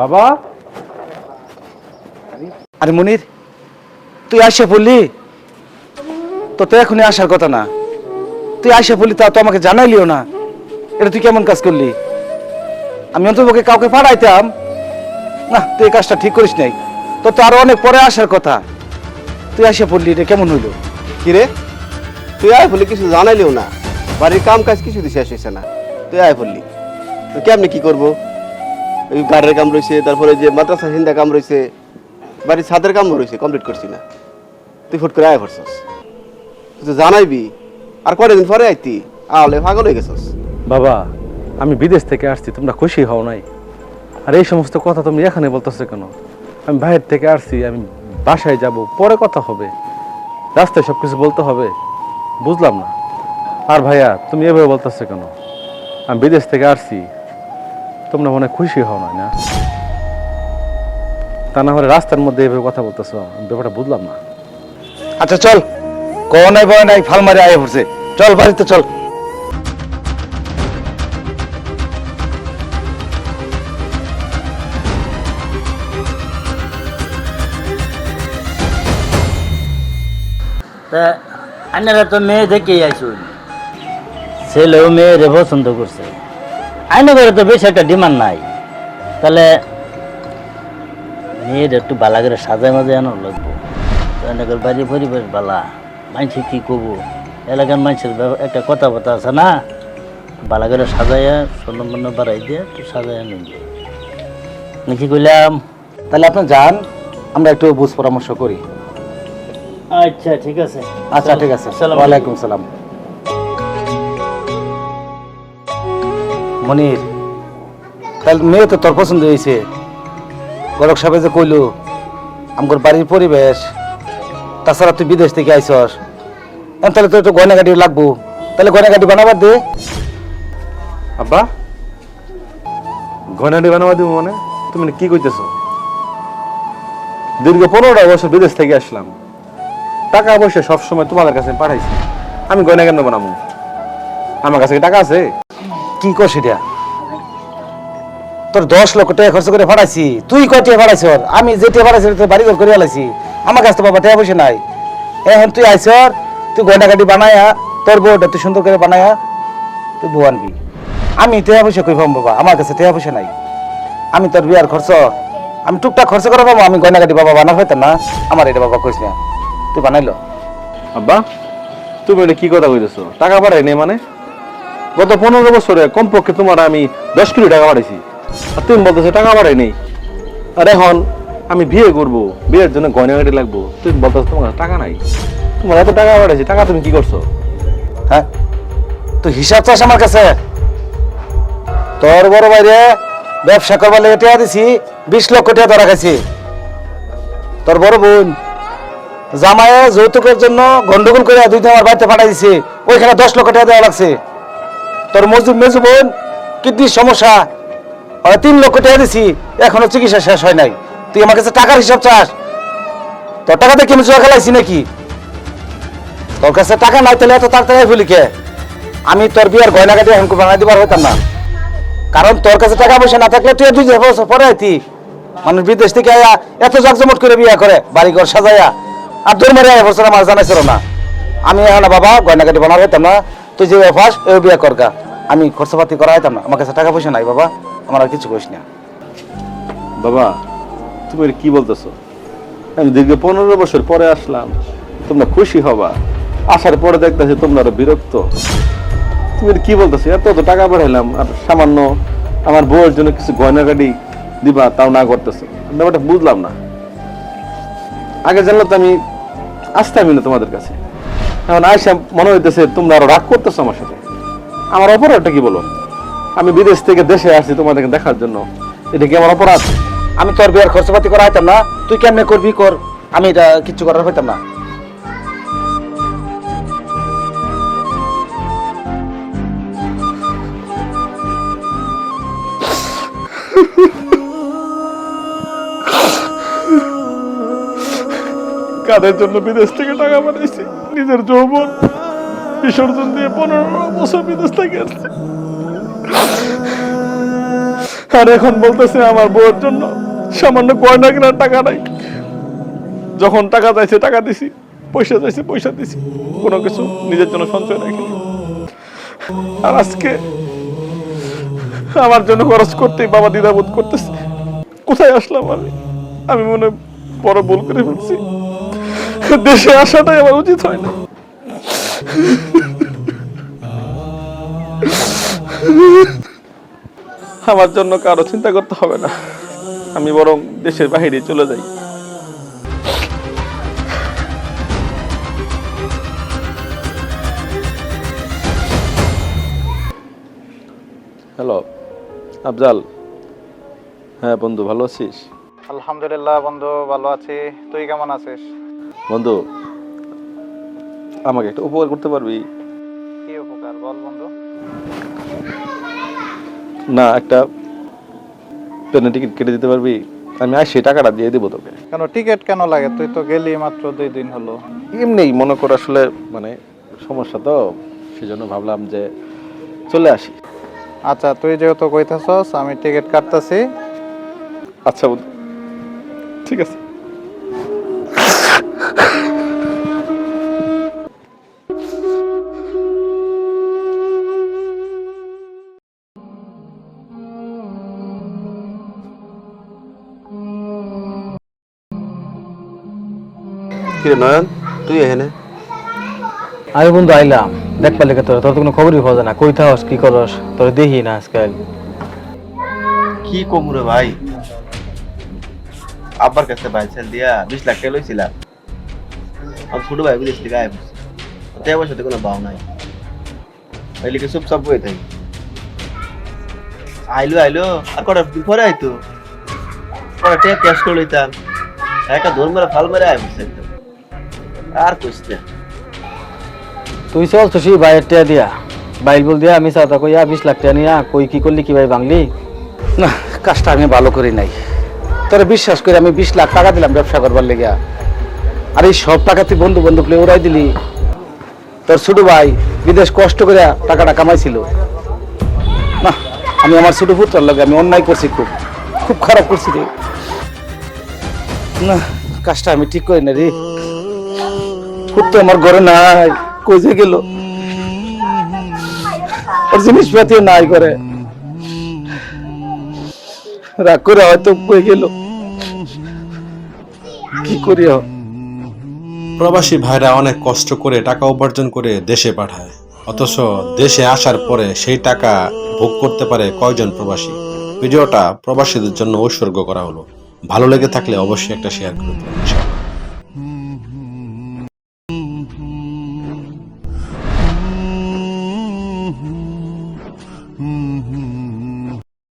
বাবা। আরে মনির, তুই আসে বললি? তো তো এখনই আসার কথা না। তুই আসে বললি তা তো আমাকে জানাইলিও না। এটা তুই কেমন কাজ করলি? আমি অন্তপক্ষে কাউকে পাঠাইতাম। না, তুই এই কাজটা ঠিক করিস নাই। তো তো আরও অনেক পরে আসার কথা। তুই আসে পড়লি এটা কেমন হইল? কিরে তুই আয় বললি কিছু জানাইলেও না। বাড়ির কাম কাজ কিছু শেষ হয়েছে না। তুই আয় বললি। তো কেমনি কি করব? গাড়ির কাম রয়েছে, তারপরে যে মাদ্রাসা, হিন্দা কাম রয়েছে, বাড়ির ছাদের কাম রয়েছে কমপ্লিট করছি না। তুই ফুট করে আয় পড়ছস। তুই জানাইবি, আর কয়দিন পরে আইতি? আলে পাগল হয়ে গেছস। বাবা, আমি বিদেশ থেকে আসছি, তোমরা খুশি হও নাই। আর এই সমস্ত কথা তুমি এখানে বলতেছো কেন? আমি বাইরে থেকে আসছি, আমি বাসায় যাব, পরে কথা হবে। রাস্তায় সব কিছু বলতে হবে। বুঝলাম না। আর ভাইয়া, তুমি এভাবে বলতেছো কেন? আমি বিদেশ থেকে আসছি তোমরা মনে হয় খুশি হও না? তা না হলে রাস্তার মধ্যে এভাবে কথা বলতেছো ব্যাপারটা বুঝলাম না। আচ্ছা চল। ক নাই বয় নাই ফাল মারি আয় পড়ছে। চল বাড়িতে চল। তা আইনারা তো মেয়ে দেখেই আসুন ছেলেও মেয়েরে পছন্দ করছে। আইনা করে তো বেশি একটা ডিমান্ড নাই। তাহলে মেয়ের একটু বালা করে সাজায় মাঝে আনো লাগবো। এনেকের বাড়ি পরিবেশ বালা। মানুষে কি করব? এলাকার মানুষের একটা কথা কথাবার্তা আছে না? বালা করে সাজাইয়া স্বর্ণবর্ণ বাড়াই দিয়ে একটু সাজাইয়া নিয়ে নাকি কইলাম? তাহলে আপনি যান আমরা একটু বুঝ পরামর্শ করি। আচ্ছা ঠিক আছে। আচ্ছা ঠিক আছে। আসসালামু ওয়ালাইকুম সালাম। মনির, তাহলে মেয়ে তো তোর পছন্দ হয়েছে। গরক সাহেব যে কইলো আমার বাড়ির পরিবেশ, তাছাড়া তুই বিদেশ থেকে আইসস তাহলে তো একটু গয়নাগাটি লাগবো। তাহলে গয়নাগাটি বানাবার দে। আব্বা ঘনাডি বানাবা দিব মানে? তুমি কি কইতেছো? দীর্ঘ পনেরোটা বছর বিদেশ থেকে আসলাম। টাকা পয়সা সবসময় তোমাদের কাছে পাঠাইছি। আমি গয়না কেন বানাবো। আমার কাছে টাকা আছে? কি করছিস এটা? তোর দশ লক্ষ টাকা খরচ করে ভাড়াইছি। তুই কয় টাকা ভাড়াইছ? আমি যে টাকা ভাড়াইছি তোর বাড়ি ঘর করে আলাইছি। আমার কাছে তো বাবা টাকা পয়সা নাই। এখন তুই আইস, তুই গয়না কাটি বানায়া, তোর বউটা তুই সুন্দর করে বানায়া, তুই বউ আনবি। আমি টাকা পয়সা কই পাবো বাবা? আমার কাছে টাকা পয়সা নাই। আমি তোর বিয়ার খরচ, আমি টুকটাক খরচ করে পাবো, আমি গয়না কাটি বাবা বানা হইতাম না। আমার এটা বাবা কইস না। তুই বানাইলো? আব্বা, তুমি এটা কি কথা কইতেছো? টাকা পাঠাই নেই মানে? গত পনেরো বছরে কমপক্ষে তোমার আমি দশ কোটি টাকা পাঠাইছি আর তুমি বলতেছো টাকা পাঠাই নেই। আর এখন আমি বিয়ে করব, বিয়ের জন্য গয়নাগাটি লাগবো। তুমি বলতেছো তোমার কাছে টাকা নাই। তোমার এত টাকা পাঠাইছি টাকা তুমি কি করছ? হ্যাঁ? তো হিসাব চাস আমার কাছে? তোর বড় বাইরে ব্যবসা করবার লেগে টাকা দিছি, বিশ লক্ষ টাকা ধরা খাইছি। তোর বড় বোন, জামাইয়ে যৌতুকের জন্য গন্ডগোল করে দুই আমার বাড়িতে পাঠাই দিছে, ওইখানে দশ লক্ষ টাকা দেওয়া লাগছে। তোর মজুর মেজু বোন কিডনির সমস্যা তিন লক্ষ টাকা দিছি, এখনও চিকিৎসা শেষ হয় নাই। তুই আমার কাছে টাকার হিসাব চাস? তোর টাকাতে কি আমি জোয়া খেলাইছি নাকি? তোর কাছে টাকা নাই তাহলে এত তাড়াতাড়ি ভুলি কে? আমি তোর বিয়ার গয়না কাটি এখন বানাই দিবার হইতাম না। কারণ তোর কাছে টাকা পয়সা না থাকলে তুই দুই বছর পরে আইতি। মানুষ বিদেশ থেকে আয়া এত জাকজমট করে বিয়া করে বাড়ি ঘর সাজাইয়া আর তোর মারে বছর আমার জানাইছিল না। আমি এখন বাবা গয়না কাটি বানার হইতাম না। তুই যে ফার্স্ট ওই বিয়া করগা আমি খরচাপাতি করা হইতাম না। আমার কাছে টাকা পয়সা নাই বাবা। আমার আর কিছু কইস না। বাবা, তুমি কি বলতেছো? আমি দীর্ঘ পনেরো বছর পরে আসলাম। তোমরা খুশি হবা। আসার পরে দেখতেছি তোমরা আরও বিরক্ত। তুমি কি বলতেছো? এত তো টাকা পাঠাইলাম, আর সামান্য আমার বউয়ের জন্য কিছু গয়নাগাটি দিবা, তাও না করতেছো। ব্যাপারটা বুঝলাম না। আগে জানলে তো আমি আসতামই না তোমাদের কাছে। এখন আয়সা মনে হইতেছে, তোমরা আরও রাগ করতেছো আমার সাথে। আমার অপরাধটা কি বলো? আমি বিদেশ থেকে দেশে আসছি তোমাদেরকে দেখার জন্য। এটা কি আমার অপরাধ? আমি তোর বিয়ার খরচাপাতি করা হইতাম না। তুই কেমনে করবি কর? আমি এটা কিচ্ছু করার হইতাম না। কাদের জন্য বিদেশ থেকে টাকা পাঠিয়েছি নিজের যৌবন বিসর্জন দিয়ে পনেরো বছর বিদেশ থেকে আর এখন বলতেছে আমার বউয়ের জন্য সামান্য গয়না কেনার টাকা নাই। যখন টাকা চাইছে, টাকা দিছি, পয়সা চাইছে, পয়সা দিছি। কোনো কিছু নিজের জন্য সঞ্চয় রাখিনি। আর আজকে আমার জন্য খরচ করতেই বাবা দ্বিধাবোধ করতেছে। কোথায় আসলাম আমি? আমি মনে বড় ভুল করে ফেলছি। দেশে আসাটাই আমার উচিত হয় না। আমার জন্য কারও চিন্তা করতে হবে না। আমি বরং দেশের বাইরে চলে যাই। হ্যালো, আফজাল। হ্যাঁ বন্ধু, ভালো আছিস? আলহামদুলিল্লাহ বন্ধু, ভালো আছি। তুই কেমন আছিস? বন্ধু আমাকে একটা উপকার করতে পারবি? কি উপকার? বল বন্ধু। না একটা ট্রেনের টিকিট কেটে দিতে পারবি? আমি আর সেই টাকাটা দিয়ে দেবো তোকে। কেন টিকিট কেন লাগে? তুই তো গেলি মাত্র দুই দিন হলো। এমনি মনে কর আসলে মানে সমস্যা তো সেজন্য ভাবলাম যে চলে আসি। আচ্ছা তুই যেহেতু কইতেছস আমি টিকিট কাটতেছি। আচ্ছা বন্ধু ঠিক আছে। কিরে নয়ন তুই এখানে? আমি বন্ধু আইলাম দেখ পালে তোর তোর তো কোনো খবরই পাওয়া যায় না। কই থাকস কি করস? তোর দেখি না আজকাল। কি কমু রে ভাই? আব্বার কাছে বাইসেল দিয়া বিশ লাখ টাকা লইছিলাম। আমার ছোট ভাই বিদেশ থেকে আয় ওতে আমার সাথে কোনো বাউ নাই। এই লিখে চুপচাপ বয়ে থাকি? আইলো আইলো আর কটা দিন পরে আইতো। কটা টাকা ক্যাশ করে লইতাম। একটা দৌড় মেরে ফাল মেরে আয় একদম। আর কইস না। তুই চল তো সেই বাইরের টিয়া দিয়া। বাইল বল দিয়া আমি চাওতা কইয়া বিশ লাখ টাকা নিয়া কই কি করলি কি ভাই বাংলি না কাজটা আমি ভালো করি নাই। তোরে বিশ্বাস করে আমি বিশ লাখ টাকা দিলাম ব্যবসা করবার লেগে আর এই সব টাকা তুই বন্ধু বন্ধু প্লে ওরাই দিলি। তোর ছোট ভাই বিদেশ কষ্ট করে টাকাটা কামাইছিল। না আমি আমার ছোট পুত্রের লাগে আমি অন্যায় করছি খুব। খুব খারাপ করছি রে। না কাজটা আমি ঠিক করি না রে। আমার ঘরে নাই। কই যে গেল? ওর নাই করে রাগ করে হয়তো গেল? কি করি প্রবাসী ভাইরা অনেক কষ্ট করে টাকা উপার্জন করে দেশে পাঠায়। অথচ দেশে আসার পরে সেই টাকা ভোগ করতে পারে কয়জন প্রবাসী? ভিডিওটা প্রবাসীদের জন্য উৎসর্গ করা হলো। ভালো লেগে থাকলে অবশ্যই একটা শেয়ার করে